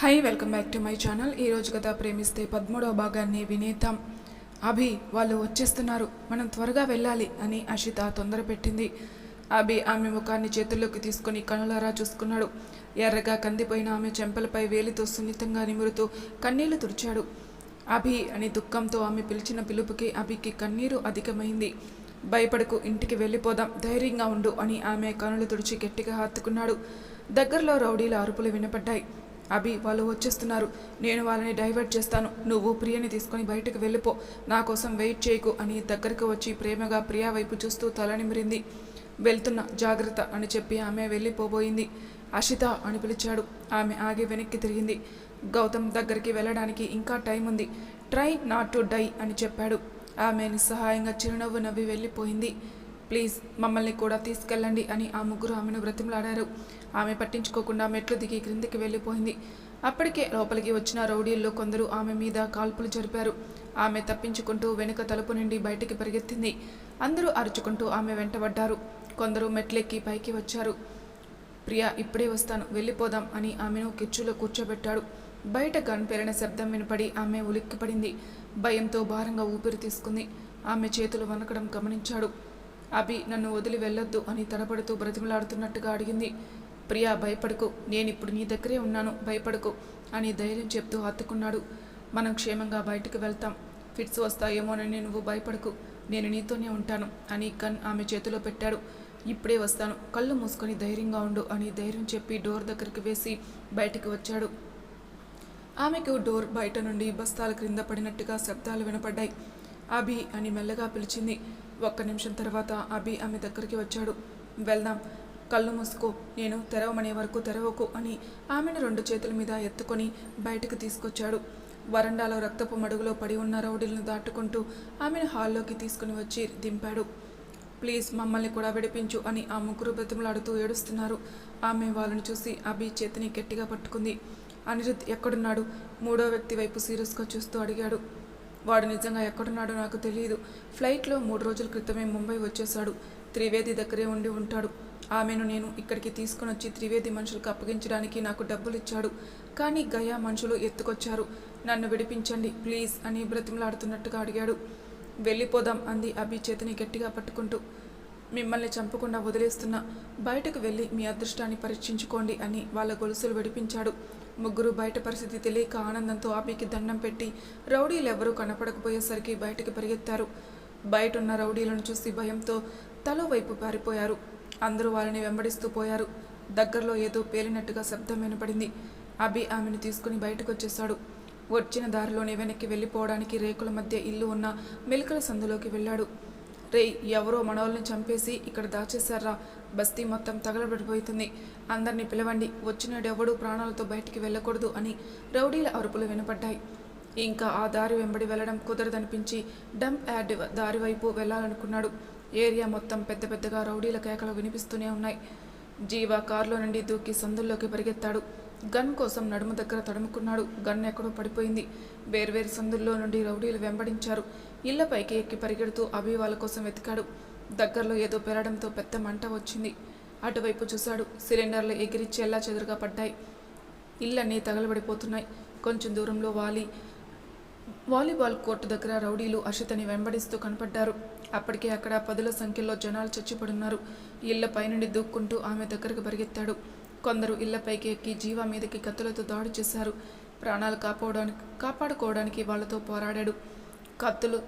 Hi welcome back to my channel ఈ రోజు కథ ప్రేమిస్తే పదమూడవ భాగాన్ని వినేద్దాం. అభి వాళ్ళు వచ్చేస్తున్నారు. మనం త్వరగా వెళ్ళాలి అని అషిత తొందర పెట్టింది. అభి ఆమె ముఖాన్ని చేతుల్లోకి తీసుకుని కనులారా చూసుకున్నాడు. ఎర్రగా కందిపోయిన ఆమె చెంపలపై వేలితో సున్నితంగా నిమురుతూ కన్నీళ్ళు తుడిచాడు. అభి అని దుఃఖంతో ఆమె పిలిచిన పిలుపుకి అభికి కన్నీరు అధికమైంది. భయపడకు ఇంటికి వెళ్ళిపోదాం ధైర్యంగా ఉండు అని ఆమె కనులు తుడిచి గట్టిగా హత్తుకున్నాడు. దగ్గరలో రౌడీల అరుపులు వినపడ్డాయి. అభి వాళ్ళు వచ్చేస్తున్నారు. నేను వాళ్ళని డైవర్ట్ చేస్తాను. నువ్వు ప్రియని తీసుకొని బయటకు వెళ్ళిపో. నా కోసం వెయిట్ చేయకు అని దగ్గరకు వచ్చి ప్రేమగా ప్రియా వైపు చూస్తూ తల నిమిరింది. వెళ్తున్నా జాగ్రత్త అని చెప్పి ఆమె వెళ్ళిపోబోయింది. అషిత అని పిలిచాడు. ఆమె ఆగి వెనక్కి తిరిగింది. గౌతమ్ దగ్గరికి వెళ్ళడానికి ఇంకా టైం ఉంది. ట్రై నాట్ టు డై అని చెప్పాడు. ఆమె నిస్సహాయంగా చిరునవ్వు నవ్వి వెళ్ళిపోయింది. ప్లీజ్ మమ్మల్ని కూడా తీసుకెళ్ళండి అని ఆ ముగ్గురు ఆమెను బ్రతిమలాడారు. ఆమె పట్టించుకోకుండా మెట్లు దిగి క్రిందికి వెళ్ళిపోయింది. అప్పటికే లోపలికి వచ్చిన రౌడీల్లో కొందరు ఆమె మీద కాల్పులు జరిపారు. ఆమె తప్పించుకుంటూ వెనుక తలుపు నుండి బయటికి పరిగెత్తింది. అందరూ అరుచుకుంటూ ఆమె వెంటబడ్డారు కొందరు మెట్లెక్కి పైకి వచ్చారు. ప్రియా ఇప్పుడే వస్తాను. వెళ్ళిపోదాం అని ఆమెను కిచ్చులో కూర్చోబెట్టాడు. బయట గన్ పెరిన శబ్దం వినపడి ఆమె ఉలిక్కిపడింది. భయంతో భారంగా ఊపిరి తీసుకుంది. ఆమె చేతులు వనకడం గమనించాడు. అభి నన్ను వదిలి వెళ్ళొద్దు అని తడబడుతూ బ్రతిమలాడుతున్నట్టుగా అడిగింది. ప్రియా భయపడకు. నేనిప్పుడు నీ దగ్గరే ఉన్నాను. భయపడకు అని ధైర్యం చెప్తూ హత్తుకున్నాడు. మనం క్షేమంగా బయటకు వెళ్తాం. ఫిట్స్ వస్తాయేమోనని నువ్వు భయపడకు. నేను నీతోనే ఉంటాను అని కన్ ఆమె చేతిలో పెట్టాడు. ఇప్పుడే వస్తాను. కళ్ళు మూసుకొని ధైర్యంగా ఉండు అని ధైర్యం చెప్పి డోర్ దగ్గరికి వేసి బయటికి వచ్చాడు. ఆమెకు డోర్ బయట నుండి బస్తాల క్రింద పడినట్టుగా శబ్దాలు వినపడ్డాయి. అభి అని మెల్లగా పిలిచింది. ఒక్క నిమిషం తర్వాత అభి ఆమె దగ్గరికి వచ్చాడు. వెళ్దాం కళ్ళు మూసుకో నేను తెరవమనే వరకు తెరవకు అని ఆమెను రెండు చేతుల మీద ఎత్తుకొని బయటకు తీసుకొచ్చాడు. వరండాలో రక్తపు మడుగులో పడి ఉన్న రౌడీలను దాటుకుంటూ ఆమెను హాల్లోకి తీసుకుని వచ్చి దింపాడు. ప్లీజ్ మమ్మల్ని కూడా విడిపించు అని ఆ ముగ్గురు బ్రతిమలాడుతూ ఏడుస్తున్నారు. ఆమె వాళ్ళని చూసి అభి చేతిని గట్టిగా పట్టుకుంది. అనిరుద్ ఎక్కడున్నాడు? మూడో వ్యక్తి వైపు సీరియస్గా చూస్తూ అడిగాడు. వాడు నిజంగా ఎక్కడున్నాడో నాకు తెలియదు ఫ్లైట్లో మూడు రోజుల క్రితమే ముంబై వచ్చేశాడు. త్రివేది దగ్గరే ఉండి ఉంటాడు. ఆమెను నేను ఇక్కడికి తీసుకుని వచ్చి త్రివేది మనుషులకు అప్పగించడానికి నాకు డబ్బులు ఇచ్చాడు కానీ గయా మనుషులు ఎత్తుకొచ్చారు. నన్ను విడిపించండి ప్లీజ్ అని బ్రతిమలాడుతున్నట్టుగా అడిగాడు. వెళ్ళిపోదాం అంది అభి చేతిని గట్టిగా పట్టుకుంటూ. మిమ్మల్ని చంపకుండా వదిలేస్తున్నా. బయటకు వెళ్ళి మీ అదృష్టాన్ని పరీక్షించుకోండి అని వాళ్ళ గొలుసులు విడిపించాడు. ముగ్గురు బయట పరిస్థితి తెలియక ఆనందంతో అభికి దండం పెట్టి రౌడీలు ఎవరూ కనపడకపోయేసరికి బయటకు పరిగెత్తారు. బయట ఉన్న రౌడీలను చూసి భయంతో తలో వైపు పారిపోయారు. అందరూ వాళ్ళని వెంబడిస్తూ పోయారు. దగ్గరలో ఏదో పేలినట్టుగా శబ్దం వినపడింది. అభి ఆమెను తీసుకుని బయటకు వచ్చేశాడు వచ్చిన దారిలోనే వెనక్కి వెళ్ళిపోవడానికి రేకుల మధ్య ఇల్లు ఉన్న మెలికల సందులోకి వెళ్ళాడు. రేయ్ ఎవరో మనోళ్ళని చంపేసి ఇక్కడ దాచేశారా? బస్తీ మొత్తం తగలబడిపోతుంది. అందరినీ పిలవండి. వచ్చినడెవడూ ప్రాణాలతో బయటికి వెళ్ళకూడదు అని రౌడీల అరుపులు వినపడ్డాయి. ఇంకా ఆ దారి వెంబడి వెళ్ళడం కుదరదనిపించి డంప్ యార్డ్ దారి వైపు వెళ్ళాలనుకున్నాడు. ఏరియా మొత్తం పెద్ద పెద్దగా రౌడీల కేకలు వినిపిస్తూనే ఉన్నాయి. జీవ కారులో నుండి దూకి సందుల్లోకి పరిగెత్తాడు. గన్ కోసం నడుము దగ్గర తడుముకున్నాడు. గన్ ఎక్కడో పడిపోయింది. వేర్వేరు సందుల్లో నుండి రౌడీలు వెంబడించారు. ఇళ్ళపైకి ఎక్కి పరిగెడుతూ అభి వాళ్ళ కోసం వెతికాడు. దగ్గరలో ఏదో పెరడంతో పెద్ద మంట వచ్చింది. అటువైపు చూశాడు. సిలిండర్లు ఎగిరి చెల్లా చెదురుగా పడ్డాయి. ఇళ్ళన్నీ తగలబడిపోతున్నాయి. కొంచెం దూరంలో వాలి వాలీబాల్ కోర్టు దగ్గర రౌడీలు అషితని వెంబడిస్తూ కనపడ్డారు. అప్పటికే అక్కడ పదుల సంఖ్యలో జనాలు చచ్చిపడున్నారు. ఇళ్ళ పైనుండి దూక్కుంటూ ఆమె దగ్గరకు పరిగెత్తాడు. కొందరు ఇళ్ళపైకి ఎక్కి జీవా మీదకి కత్తులతో దాడి చేశారు. ప్రాణాలు కాపాడడానికి కాపాడుకోవడానికి వాళ్ళతో పోరాడాడు. కత్తులు.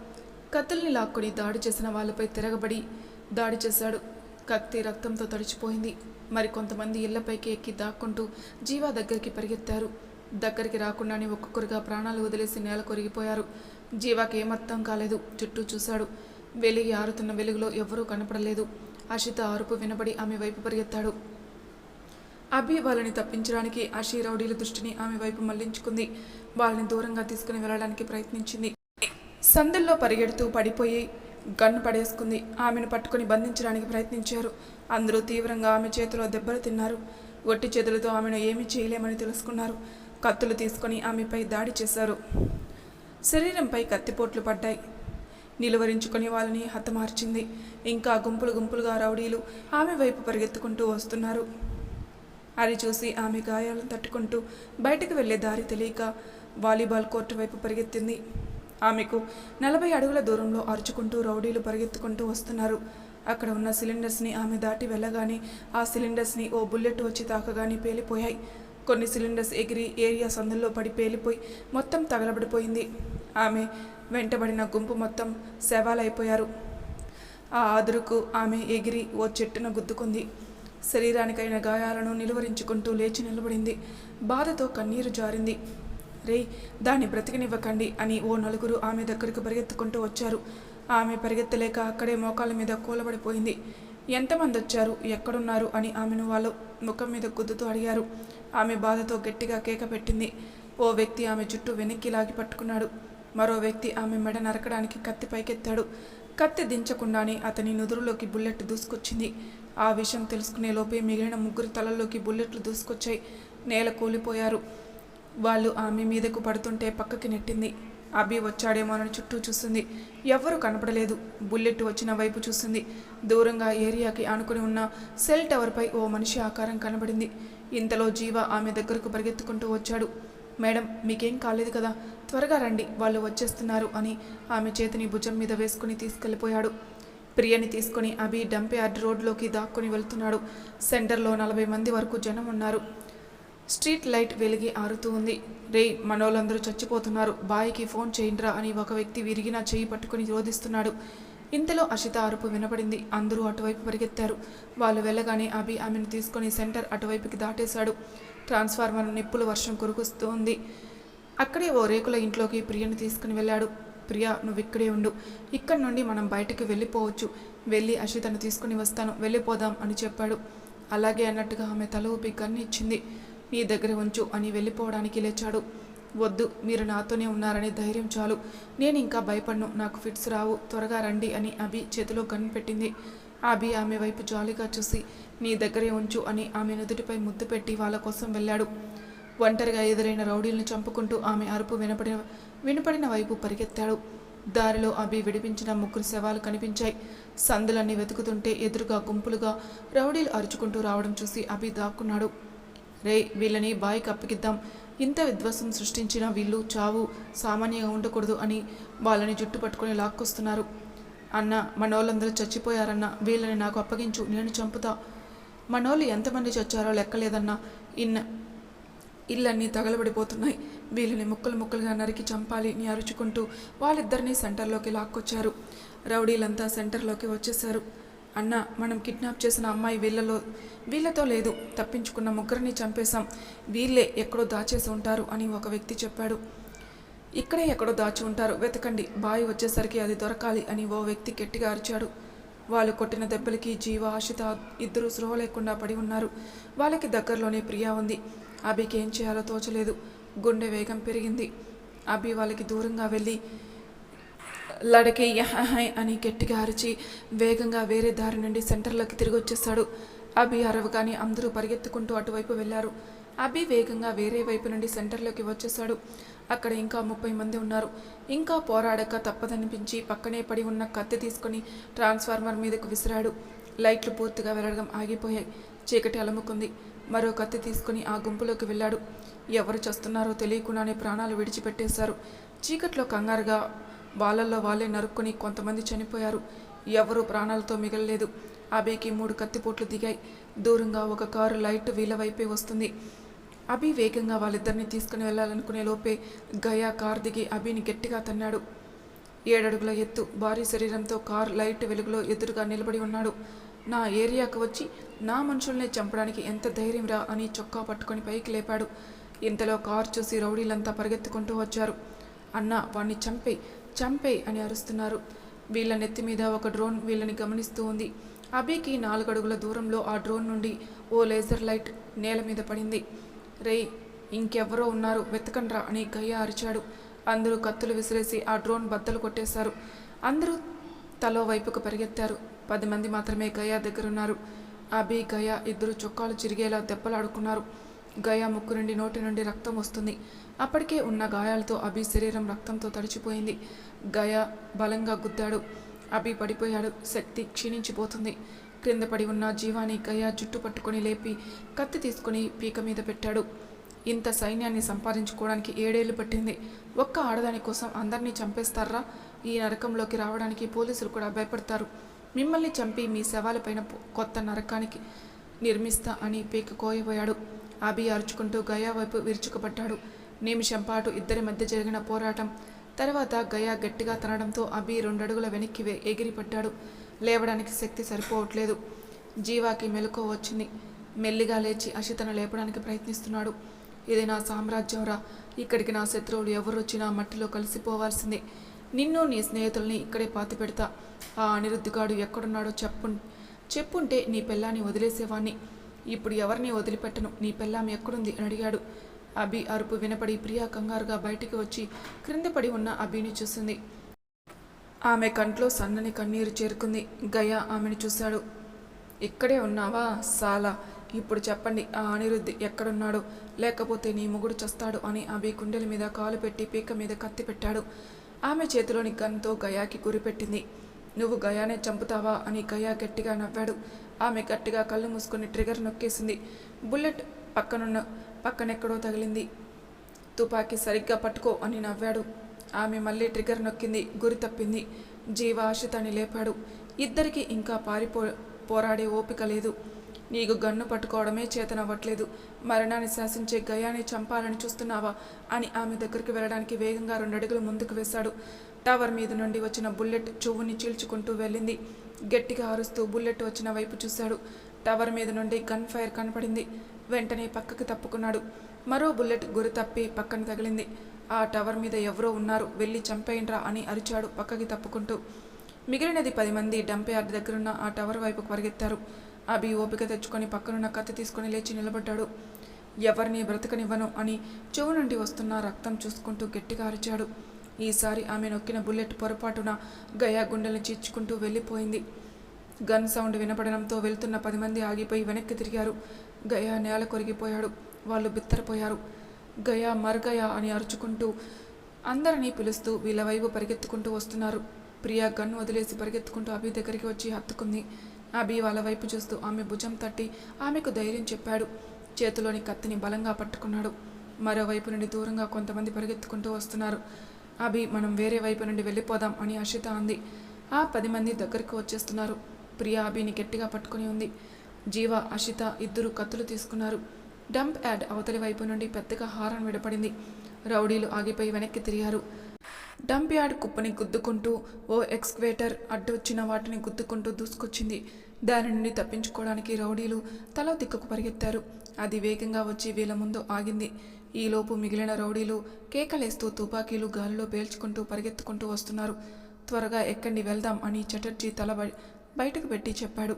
కత్తుల్ని లాక్కొని దాడి చేసిన వాళ్ళపై తిరగబడి దాడి చేశాడు. కత్తి రక్తంతో తడిచిపోయింది. మరి కొంతమంది ఇళ్ళపైకి ఎక్కి దాక్కుంటూ జీవా దగ్గరికి పరిగెత్తారు. దగ్గరికి రాకుండానే ఒక్కొక్కరుగా ప్రాణాలు వదిలేసి నేల కొరిగిపోయారు. జీవాకి ఏమర్థం కాలేదు. చుట్టూ చూశాడు. వెలిగి ఆరుతున్న వెలుగులో ఎవరూ కనపడలేదు. అషిత అరుపు వినబడి ఆమె వైపు పరిగెత్తాడు. అభి వాళ్ళని తప్పించడానికి అషి రౌడీల దృష్టిని ఆమె వైపు మళ్ళించుకుంది. వాళ్ళని దూరంగా తీసుకుని వెళ్ళడానికి ప్రయత్నించింది. సందుల్లో పరిగెడుతూ పడిపోయి గన్ను పడేసుకుంది. ఆమెను పట్టుకుని బంధించడానికి ప్రయత్నించారు. అందరూ తీవ్రంగా ఆమె చేతిలో దెబ్బలు తిన్నారు. ఒట్టి చేతులతో ఆమెను ఏమీ చేయలేమని తెలుసుకున్నారు. కత్తులు తీసుకొని ఆమెపై దాడి చేశారు. శరీరంపై కత్తిపోట్లు పడ్డాయి. నిలువరించుకొని వాళ్ళని హతమార్చింది. ఇంకా గుంపులు గుంపులుగా రౌడీలు ఆమె వైపు పరిగెత్తుకుంటూ వస్తున్నారు. అది చూసి ఆమె గాయాలను తట్టుకుంటూ బయటకు వెళ్ళే దారి తెలియక వాలీబాల్ కోర్టు వైపు పరిగెత్తింది. ఆమెకు నలభై అడుగుల దూరంలో అరుచుకుంటూ రౌడీలు పరిగెత్తుకుంటూ వస్తున్నారు. అక్కడ ఉన్న సిలిండర్స్ని ఆమె దాటి వెళ్ళగానే ఆ సిలిండర్స్ని ఓ బుల్లెట్ వచ్చి తాకగానే పేలిపోయాయి. కొన్ని సిలిండర్స్ ఎగిరి ఏరియా సందుల్లో పడి పేలిపోయి మొత్తం తగలబడిపోయింది. ఆమె వెంటబడిన గుంపు మొత్తం శవాలైపోయారు. ఆ ఆదురుకు ఆమె ఎగిరి ఓ చెట్టున గుద్దుకుంది. శరీరానికైన గాయాలను నిలువరించుకుంటూ లేచి నిలబడింది. బాధతో కన్నీరు జారింది. రేయ్ దాన్ని బ్రతికనివ్వకండి అని ఓ నలుగురు ఆమె దగ్గరకు పరిగెత్తుకుంటూ వచ్చారు. ఆమె పరిగెత్తలేక అక్కడే మోకాళ్ళ మీద కూలబడిపోయింది. ఎంతమంది వచ్చారు? ఎక్కడున్నారు? అని ఆమెను వాళ్ళు ముఖం మీద గుద్దుతూ అడిగారు. ఆమె బాధతో గట్టిగా కేక పెట్టింది. ఓ వ్యక్తి ఆమె చుట్టూ వెనక్కి లాగి పట్టుకున్నాడు. మరో వ్యక్తి ఆమె మెడ నరకడానికి కత్తి పైకెత్తాడు. కత్తి దించకుండానే అతని నుదురులోకి బుల్లెట్ దూసుకొచ్చింది. ఆ విషయం తెలుసుకునే లోపే మిగిలిన ముగ్గురు తలల్లోకి బుల్లెట్లు దూసుకొచ్చాయి. నేల కూలిపోయారు. వాళ్ళు ఆమె మీదకు పడుతుంటే పక్కకి నెట్టింది. అభి వచ్చాడేమోనని చుట్టూ చూస్తుంది. ఎవ్వరూ కనపడలేదు. బుల్లెట్ వచ్చిన వైపు చూస్తుంది. దూరంగా ఏరియాకి ఆనుకుని ఉన్న సెల్ టవర్పై ఓ మనిషి ఆకారం కనబడింది. ఇంతలో జీవ ఆమె దగ్గరకు పరిగెత్తుకుంటూ వచ్చాడు. మేడం మీకేం కాలేదు కదా. త్వరగా రండి. వాళ్ళు వచ్చేస్తున్నారు అని ఆమె చేతిని భుజం మీద వేసుకుని తీసుకెళ్ళిపోయాడు. ప్రియని తీసుకుని అభి డంప్యార్డ్ రోడ్లోకి దాక్కుని వెళ్తున్నాడు. సెంటర్లో నలభై మంది వరకు జనం ఉన్నారు. స్ట్రీట్ లైట్ వెలిగి ఆరుతూ ఉంది. రే మనోళ్ళందరూ చచ్చిపోతున్నారు. బాయికి ఫోన్ చేయండిరా అని ఒక వ్యక్తి విరిగిన చెయ్యి పట్టుకుని రోధిస్తున్నాడు. ఇంతలో అషిత అరుపు వినపడింది. అందరూ అటువైపు పరిగెత్తారు. వాళ్ళు వెళ్ళగానే అభి ఆమెను తీసుకొని సెంటర్ అటువైపుకి దాటేశాడు. ట్రాన్స్ఫార్మర్ నిప్పుల వర్షం కురుకుస్తూ ఉంది. అక్కడే ఓ రేకుల ఇంట్లోకి ప్రియను తీసుకుని వెళ్ళాడు. ప్రియా నువ్వు ఇక్కడే ఉండు. ఇక్కడి నుండి మనం బయటకు వెళ్ళిపోవచ్చు. వెళ్ళి అషితను తీసుకుని వస్తాను. వెళ్ళిపోదాం అని చెప్పాడు. అలాగే అన్నట్టుగా ఆమె తల ఊపి ఇచ్చింది. మీ నీ దగ్గర ఉంచు అని వెళ్ళిపోవడానికి లేచాడు. వద్దు మీరు నాతోనే ఉన్నారనే ధైర్యం చాలు. నేను ఇంకా భయపడను నాకు ఫిట్స్ రావు త్వరగా రండి అని అభి చేతిలో గన్ పెట్టింది. అభి ఆమె వైపు జాలిగా చూసి నీ దగ్గరే ఉంచు అని ఆమె నుదుటిపై ముద్దు పెట్టి వాళ్ళ కోసం వెళ్ళాడు. ఒంటరిగా ఎదురైన రౌడీలను చంపుకుంటూ ఆమె అరుపు వినపడిన వినపడిన వైపు పరిగెత్తాడు. దారిలో అభి విడిపించిన ముగ్గురు శవాలు కనిపించాయి. సందులన్నీ వెతుకుతుంటే ఎదురుగా గుంపులుగా రౌడీలు అరుచుకుంటూ రావడం చూసి అభి దాక్కున్నాడు. రే వీళ్ళని బాయికి అప్పగిద్దాం. ఇంత విధ్వంసం సృష్టించిన వీళ్ళు చావు సామాన్యంగా ఉండకూడదు అని వాళ్ళని జుట్టు పట్టుకొని లాక్కొస్తున్నారు. అన్న మనోళ్ళందరూ చచ్చిపోయారన్న వీళ్ళని నాకు అప్పగించు నేను చంపుతా. మనోళ్ళు ఎంతమంది చచ్చారో లెక్కలేదన్నా ఇన్న ఇళ్ళన్నీ తగలబడిపోతున్నాయి. వీళ్ళని ముక్కలు ముక్కలుగా నరికి చంపాలి అని అరుచుకుంటూ వాళ్ళిద్దరినీ సెంటర్లోకి లాక్కొచ్చారు. రౌడీలంతా సెంటర్లోకి వచ్చేశారు. అన్న మనం కిడ్నాప్ చేసిన అమ్మాయి వీళ్ళలో వీళ్ళతో లేదు. తప్పించుకున్న ముగ్గురిని చంపేశాం. వీళ్ళే ఎక్కడో దాచేసి ఉంటారు అని ఒక వ్యక్తి చెప్పాడు. ఇక్కడే ఎక్కడో దాచి ఉంటారు. వెతకండి. బావి వచ్చేసరికి అది దొరకాలి అని ఓ వ్యక్తి గట్టిగా అరిచాడు. వాళ్ళు కొట్టిన దెబ్బలకి జీవ ఆశిత ఇద్దరు స్రోహ లేకుండా పడి ఉన్నారు. వాళ్ళకి దగ్గరలోనే ప్రియా ఉంది. అభికి ఏం చేయాలో తోచలేదు. గుండె వేగం పెరిగింది. అభి వాళ్ళకి దూరంగా వెళ్ళి లడకి యహహై అని గట్టిగా అరిచి వేగంగా వేరే దారి నుండి సెంటర్లోకి తిరిగి వచ్చేస్తాడు అభి అరవగానే అందరూ పరిగెత్తుకుంటూ అటువైపు వెళ్ళారు. అభి వేగంగా వేరే వైపు నుండి సెంటర్లోకి వచ్చేశాడు. అక్కడ ఇంకా ముప్పై మంది ఉన్నారు. ఇంకా పోరాడక తప్పదనిపించి పక్కనే పడి ఉన్న కత్తి తీసుకొని ట్రాన్స్ఫార్మర్ మీదకు విసిరాడు. లైట్లు పూర్తిగా వెలగడం ఆగిపోయాయి. చీకటి అలముకుంది. మరో కత్తి తీసుకుని ఆ గుంపులోకి వెళ్ళాడు. ఎవరు చస్తున్నారో తెలియకుండానే ప్రాణాలు విడిచిపెట్టేశారు. చీకట్లో కంగారుగా వాళ్ళల్లో వాళ్ళే నరుక్కుని కొంతమంది చనిపోయారు. ఎవరూ ప్రాణాలతో మిగలలేదు. అభికి మూడు కత్తిపోట్లు దిగాయి. దూరంగా ఒక కారు లైట్ వీళ్ళ వైపే వస్తుంది. అభి వేగంగా వాళ్ళిద్దరిని తీసుకుని వెళ్ళాలనుకునే లోపే గయా కార్ దిగి అభిని గట్టిగా తన్నాడు. ఏడడుగుల ఎత్తు భారీ శరీరంతో కార్ లైట్ వెలుగులో ఎదురుగా నిలబడి ఉన్నాడు. నా ఏరియాకు వచ్చి నా మనుషుల్ని చంపడానికి ఎంత ధైర్యం రా అని చొక్కా పట్టుకొని పైకి లేపాడు. ఇంతలో కార్ చూసి రౌడీలంతా పరిగెత్తుకుంటూ వచ్చారు. అన్న వాణ్ణి చంపి చంపే అని అరుస్తున్నారు. వీళ్ళ నెత్తి మీద ఒక డ్రోన్ వీళ్ళని గమనిస్తూ ఉంది. అభికి నాలుగడుగుల దూరంలో ఆ డ్రోన్ నుండి ఓ లేజర్ లైట్ నేల మీద పడింది. రేయ్ ఇంకెవరో ఉన్నారు వెతకండ్రా అని గయ్య అరిచాడు. అందరూ కత్తులు విసిరేసి ఆ డ్రోన్ బద్దలు కొట్టేశారు. అందరూ తలో వైపుకు పరిగెత్తారు. పది మంది మాత్రమే గయా దగ్గరున్నారు. అభి గయా ఇద్దరు చొక్కాలు చిరిగేలా దెబ్బలాడుకున్నారు. గయా ముక్కు నుండి నోటి నుండి రక్తం వస్తుంది. అప్పటికే ఉన్న గాయాలతో అభి శరీరం రక్తంతో తడిచిపోయింది. గయా బలంగా గుద్దాడు. అభి పడిపోయాడు. శక్తి క్షీణించిపోతుంది. క్రింద పడి ఉన్న జీవాని గయా జుట్టు పట్టుకొని లేపి కత్తి తీసుకుని పీక మీద పెట్టాడు. ఇంత సైన్యాన్ని సంపాదించుకోవడానికి ఏడేళ్ళు పట్టింది. ఒక్క ఆడదాని కోసం అందరినీ చంపేస్తారా? ఈ నరకంలోకి రావడానికి పోలీసులు కూడా భయపడతారు. మిమ్మల్ని చంపి మీ శవాలపైన కొత్త నరకానికి నిర్మిస్తా అని పీక కోయబోయాడు. అభి అరుచుకుంటూ గయా వైపు విరుచుకుపడ్డాడు. నిమిషం పాటు ఇద్దరి మధ్య జరిగిన పోరాటం తర్వాత గయా గట్టిగా తనడంతో అభి రెండడుగుల వెనక్కి ఎగిరిపడ్డాడు. లేవడానికి శక్తి సరిపోవట్లేదు. జీవాకి మెలకువ వచ్చింది. మెల్లిగా లేచి అషితను లేపడానికి ప్రయత్నిస్తున్నాడు. ఇది నా సామ్రాజ్యంరా ఇక్కడికి నా శత్రువులు ఎవరొచ్చినా మట్టిలో కలిసిపోవాల్సిందే. నిన్ను నీ స్నేహితుల్ని ఇక్కడే పాతి పెడతా. ఆ అనిరుద్ధిగాడు ఎక్కడున్నాడో చెప్పు చెప్పుంటే నీ పిల్లాన్ని వదిలేసేవాణ్ణి. ఇప్పుడు ఎవరిని వదిలిపెట్టను? నీ పెళ్ళాం ఎక్కడుంది? అని అడిగాడు. అభి అరుపు వినపడి ప్రియా కంగారుగా బయటికి వచ్చి క్రింద పడి ఉన్న అభిని చూసింది. ఆమె కంట్లో సన్నని కన్నీరు చేరుకుంది. గయ ఆమెను చూశాడు. ఇక్కడే ఉన్నావా సాలా? ఇప్పుడు చెప్పండి ఆ అనిరుద్ధి ఎక్కడున్నాడు? లేకపోతే నీ మొగుడు చస్తాడు అని అభి కుండెల మీద కాలు పెట్టి పీక మీద కత్తి పెట్టాడు. ఆమె చేతిలోని గన్తో గయాకి గురిపెట్టింది నువ్వు గయానే చంపుతావా? అని గయా గట్టిగా నవ్వాడు. ఆమె గట్టిగా కళ్ళు మూసుకొని ట్రిగర్ నొక్కేసింది. బుల్లెట్ పక్కనున్న పక్కనెక్కడో తగిలింది. తుపాకీ సరిగ్గా పట్టుకో అని నవ్వాడు. ఆమె మళ్ళీ ట్రిగర్ నొక్కింది గురి తప్పింది. జీవ ఆశితని లేపాడు. ఇద్దరికి ఇంకా పారిపో పోరాడే ఓపిక లేదు. నీకు గన్ను పట్టుకోవడమే చేతనవ్వట్లేదు. మరణాన్ని శాసించే గయాన్ని చంపాలని చూస్తున్నావా అని ఆమె దగ్గరికి వెళ్ళడానికి వేగంగా రెండడుగులు ముందుకు వేశాడు. టవర్ మీద నుండి వచ్చిన బుల్లెట్ చెవుని చీల్చుకుంటూ వెళ్ళింది. గట్టిగా అరుస్తూ బుల్లెట్ వచ్చిన వైపు చూశాడు. టవర్ మీద నుండి గన్ ఫైర్ కనపడింది. వెంటనే పక్కకి తప్పుకున్నాడు. మరో బుల్లెట్ గురి తప్పి పక్కన తగిలింది. ఆ టవర్ మీద ఎవరో ఉన్నారు. వెళ్ళి చంపేయండ్రా అని అరిచాడు పక్కకి తప్పుకుంటూ. మిగిలినది పది మంది డంపయార్డ్ దగ్గరున్న ఆ టవర్ వైపుకు పరిగెత్తారు. అభి ఓపిక తెచ్చుకొని పక్కనున్న కత్తి తీసుకొని లేచి నిలబడ్డాడు. ఎవరిని బ్రతకనివ్వను అని చెవు నుండి వస్తున్న రక్తం చూసుకుంటూ గట్టిగా అరిచాడు. ఈసారి ఆమె నొక్కిన బుల్లెట్ పొరపాటున గయా గుండెలను చీల్చుకుంటూ వెళ్ళిపోయింది. గన్ సౌండ్ వినపడడంతో వెళ్తున్న పది మంది ఆగిపోయి వెనక్కి తిరిగారు. గయా నేల కొరిగిపోయాడు. వాళ్ళు బిత్తరపోయారు. గయా మర్గయా అని అరుచుకుంటూ అందరినీ పిలుస్తూ వీళ్ళ వైపు పరిగెత్తుకుంటూ వస్తున్నారు. ప్రియా గన్ను వదిలేసి పరిగెత్తుకుంటూ అభి దగ్గరికి వచ్చి హత్తుకుంది. అభి వాళ్ళ వైపు చూస్తూ ఆమె భుజం తట్టి ఆమెకు ధైర్యం చెప్పాడు. చేతిలోని కత్తిని బలంగా పట్టుకున్నాడు. మరోవైపు నుండి దూరంగా కొంతమంది పరిగెత్తుకుంటూ వస్తున్నారు. అభి మనం వేరే వైపు నుండి వెళ్ళిపోదాం అని అషిత అంది. ఆ పది మంది దగ్గరికి వచ్చేస్తున్నారు. ప్రియా అభిని గట్టిగా పట్టుకుని ఉంది. జీవ అషిత ఇద్దరు కత్తులు తీసుకున్నారు. డంప్ యాడ్ అవతలి వైపు నుండి పెద్దగా హారన్ విడపడింది. రౌడీలు ఆగిపోయి వెనక్కి తిరిగారు. డంప్ యార్డ్ కుప్పని గుద్దుకుంటూ ఓ ఎక్స్క్వేటర్ అడ్డొచ్చిన వాటిని గుద్దుకుంటూ దూసుకొచ్చింది. దాని నుండి తప్పించుకోవడానికి రౌడీలు తల దిక్కుకు పరిగెత్తారు. అది వేగంగా వచ్చి వీళ్ళ ముందు ఆగింది. ఈలోపు మిగిలిన రౌడీలు కేకలేస్తూ తుపాకీలు గాలిలో పేల్చుకుంటూ పరిగెత్తుకుంటూ వస్తున్నారు. త్వరగా ఎక్కండి వెళ్దాం అని చటర్జీ తల బయటకు పెట్టి చెప్పాడు.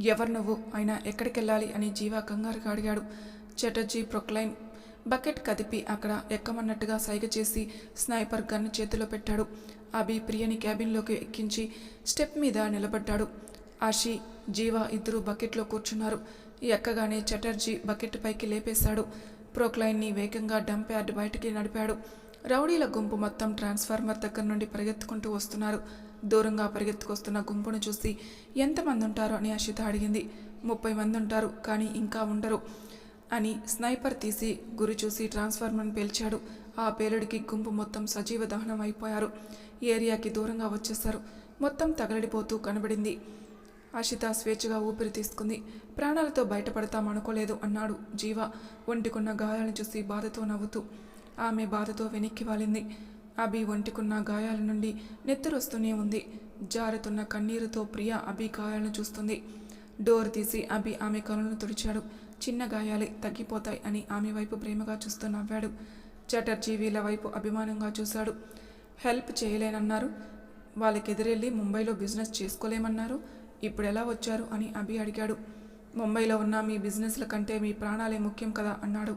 ఎవరు నువ్వు? అయినా ఎక్కడికెళ్ళాలి అని జీవా కంగారుగా అడిగాడు. చటర్జీ ప్రొక్లైన్ బకెట్ కదిపి అక్కడ ఎక్కమన్నట్టుగా సైగ చేసి స్నైపర్ గన్ను చేతిలో పెట్టాడు. అభి ప్రియని క్యాబిన్లోకి ఎక్కించి స్టెప్ మీద నిలబడ్డాడు. ఆషి జీవా ఇద్దరు బకెట్లో కూర్చున్నారు. ఎక్కగానే చటర్జీ బకెట్ పైకి లేపేశాడు. ప్రోక్లైన్ని వేగంగా డంప్ యార్డ్ బయటికి నడిపాడు. రౌడీల గుంపు మొత్తం ట్రాన్స్ఫార్మర్ దగ్గర నుండి పరిగెత్తుకుంటూ వస్తున్నారు. దూరంగా పరిగెత్తుకొస్తున్న గుంపును చూసి ఎంతమంది ఉంటారో అని అషిత అడిగింది. ముప్పై మంది ఉంటారు కానీ ఇంకా ఉండరు అని స్నైపర్ తీసి గురి చూసి ట్రాన్స్ఫార్మర్ని పేల్చాడు. ఆ పేలుడికి గుంపు మొత్తం సజీవ దహనం అయిపోయారు. ఏరియాకి దూరంగా వచ్చేశారు. మొత్తం తగలడిపోతూ కనబడింది. అషిత స్వేచ్ఛగా ఊపిరి తీసుకుంది ప్రాణాలతో బయటపడతాం అనుకోలేదు అన్నాడు జీవ. ఒంటికున్న గాయాలను చూసి బాధతో నవ్వుతూ. ఆమె బాధతో వెనక్కి వాలింది. అభి ఒంటికున్న గాయాల నుండి నెత్తురొస్తూనే ఉంది. జారుతున్న కన్నీరుతో ప్రియ అభి గాయాలను చూస్తుంది. డోర్ తీసి అభి ఆమె కనులను తుడిచాడు. చిన్న గాయాలే తగ్గిపోతాయి అని ఆమె వైపు ప్రేమగా చూస్తూ నవ్వాడు. చటర్జీ వీళ్ళ వైపు అభిమానంగా చూశాడు. హెల్ప్ చేయలేనన్నారు. వాళ్ళకి ఎదురెళ్ళి ముంబైలో బిజినెస్ చేసుకోలేమన్నారు. ఇప్పుడు ఎలా వచ్చారు అని అభి అడిగాడు. ముంబైలో ఉన్న మీ బిజినెస్ల కంటే మీ ప్రాణాలే ముఖ్యం కదా అన్నాడు.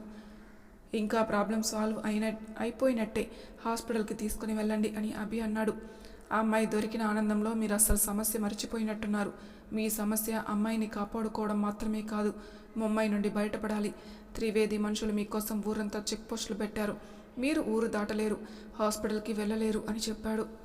ఇంకా ప్రాబ్లం సాల్వ్ అయిన అయిపోయినట్టే హాస్పిటల్కి తీసుకుని వెళ్ళండి అని అభి అన్నాడు. ఆ అమ్మాయి దొరికిన ఆనందంలో మీరు అసలు సమస్య మర్చిపోయినట్టున్నారు. మీ సమస్య అమ్మాయిని కాపాడుకోవడం మాత్రమే కాదు ముంబై నుండి బయటపడాలి. త్రివేది మనుషులు మీకోసం ఊరంతా చెక్ పోస్టులు పెట్టారు. మీరు ఊరు దాటలేరు హాస్పిటల్కి వెళ్ళలేరు అని చెప్పాడు.